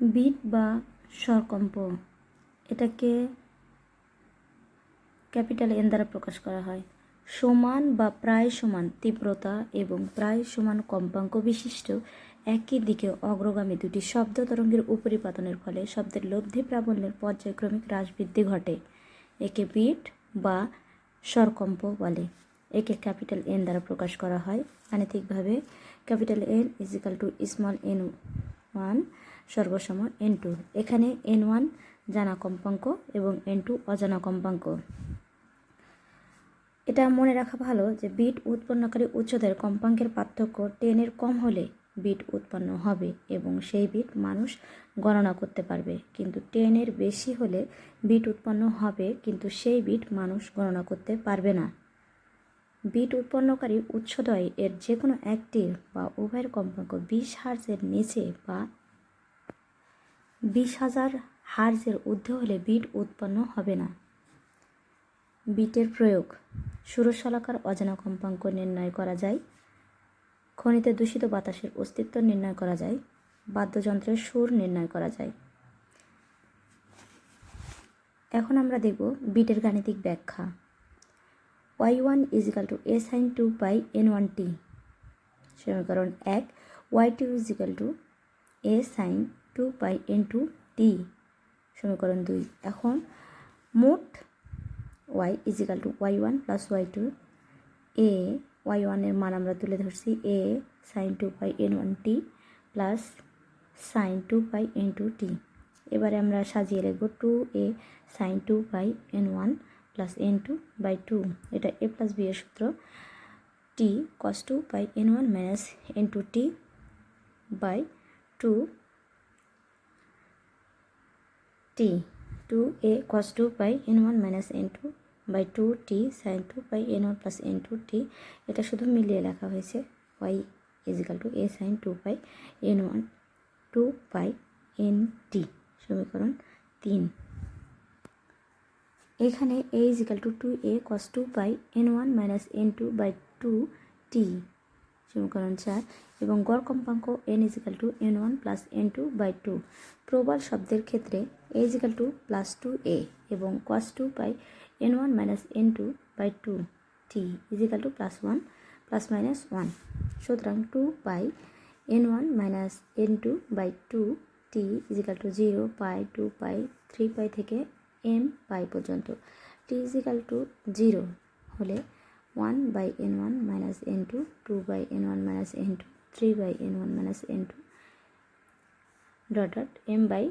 Bit বা স্বরকম্প এটাকে capital N দ্বারা প্রকাশ করা হয়। সমান বা প্রায় সমান তীব্রতা এবং প্রায় সমান কম্পাঙ্ক বিশিষ্ট একই দিকে অগ্রগামী দুটি শব্দ তরঙ্গের উপরিপাতনের ফলে শব্দের লব্ধি প্রাবল্যের পর্যায়ক্রমিক হ্রাস বৃদ্ধি ঘটে। একে বিট বা স্বরকম্প বলে। একে ক্যাপিটাল এন দ্বারা প্রকাশ করা হয়। গাণিতিকভাবে capital N equal to small N one সর্বসম N two এখানে এন ওয়ান জানা কম্পাঙ্ক এবং এন টু অজানা কম্পাঙ্ক। এটা মনে রাখা ভালো যে বিট উৎপন্নকারী উচ্চদের কম্পাঙ্কের পার্থক্য টেনের কম হলে বিট উৎপন্ন হবে এবং সেই বিট মানুষ গণনা করতে পারবে। কিন্তু টেনের বেশি হলে বিট উৎপন্ন হবে, কিন্তু সেই বিট মানুষ গণনা করতে পারবে না। বিট উৎপন্নকারী উচ্চদয় এর যে কোনো একটির বা উভয়ের কম্পাঙ্ক বিশ হার্জের নিচে বা বিশ হাজার হার্জের ঊর্ধ্বে হলে বিট উৎপন্ন হবে না। বিটের প্রয়োগ। সুরশলাকার অজানা কম্পাঙ্ক নির্ণয় করা যায়। খনিতে দূষিত বাতাসের অস্তিত্ব নির্ণয় করা যায়। বাদ্যযন্ত্রের সুর নির্ণয় করা যায়। এখন আমরা দেখব বিটের গাণিতিক ব্যাখ্যা। Y one equal to A sine two pi N one T সমীকরণ এক Y two equal to A sine two pi N two T সমীকরণ দুই? এখন মোট Y equal to Y one plus Y two A Y ওয়ানের মান আমরা তুলে ধরছি A sine two pi N one T plus sine two pi N two T এবারে আমরা সাজিয়ে লিখব two A sine two pi N one plus N two by two এটা এ প্লাস বি এর সূত্র টি cos two pi N one minus N two T by two T two A cos two pi N one minus N two by two T sine two pi N one plus N two T এটা শুধু মিলিয়ে লেখা হয়েছে Y equal to A sine two pi N one two pi N T সমীকরণ তিন। এখানে A equal to two A cos two pi N one minus N two by two T সমীকরণ চার, এবং গড় কম্পাঙ্ক N equal to N one plus N two by two প্রবল শব্দের ক্ষেত্রে A equal to plus two A এবং cos two pi N one minus N two by two T equal to plus one plus minus one সুতরাং two pi N one minus N two by two T equal to zero pi two pi three pi থেকে M pi পর্যন্ত। T is equal to zero হলে one by N one minus N two two by N one minus N two three by N one minus N two dot dot M by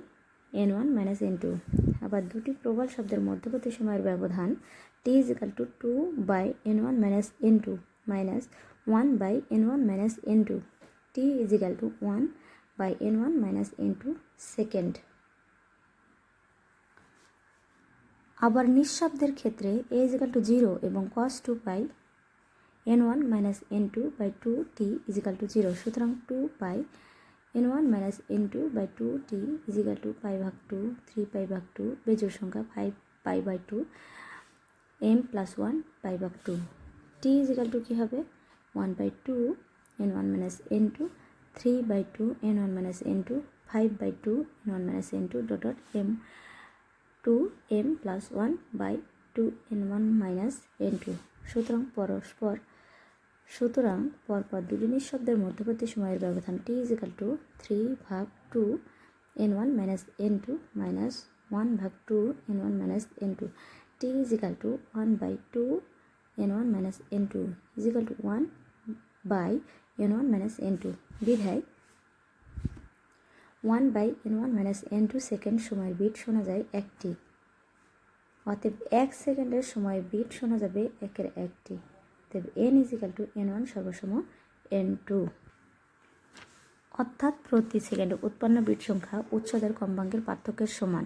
N one minus N two আবার দুটি প্রবল শব্দের মধ্যবর্তী সময়ের ব্যবধান T equal to two by N one minus N two minus one by N one minus N two T equal to one by N one minus N two second আবার নিঃশব্দের ক্ষেত্রে এ ইজিক্যাল টু জিরো এবং cos two pi N one minus N two by two T equal to zero সুতরাং two pi N one minus N two by two T equal to pi ভাগ two three pi ভাগ two বেজোর সংখ্যা five pi by two M plus one pi ভাগ two T is equal to কী হবে? One by two N one minus N two three by two N one minus N two five by two N one minus N two dot dot M two M plus one by two N one minus N two সুতরাং পরস্পর, সুতরাং পরপর দুটি নিঃশব্দের মধ্যবর্তী সময়ের ব্যবধান টি is equal to three ভাগ two N one minus N two minus one ভাগ two N one minus N two T equal to one by two N one minus N two equal to one by N one minus N two বিধায় one by N one minus N two second সময়ের beat শোনা যায় একটি। অতএব এক সেকেন্ডের সময় bit শোনা যাবে একের একটি। অতএব N equal to N one সর্বসম N two. অর্থাৎ প্রতি সেকেন্ডে উৎপন্ন বিট সংখ্যা উচ্চদের কম্পাঙ্কের পার্থক্যের সমান।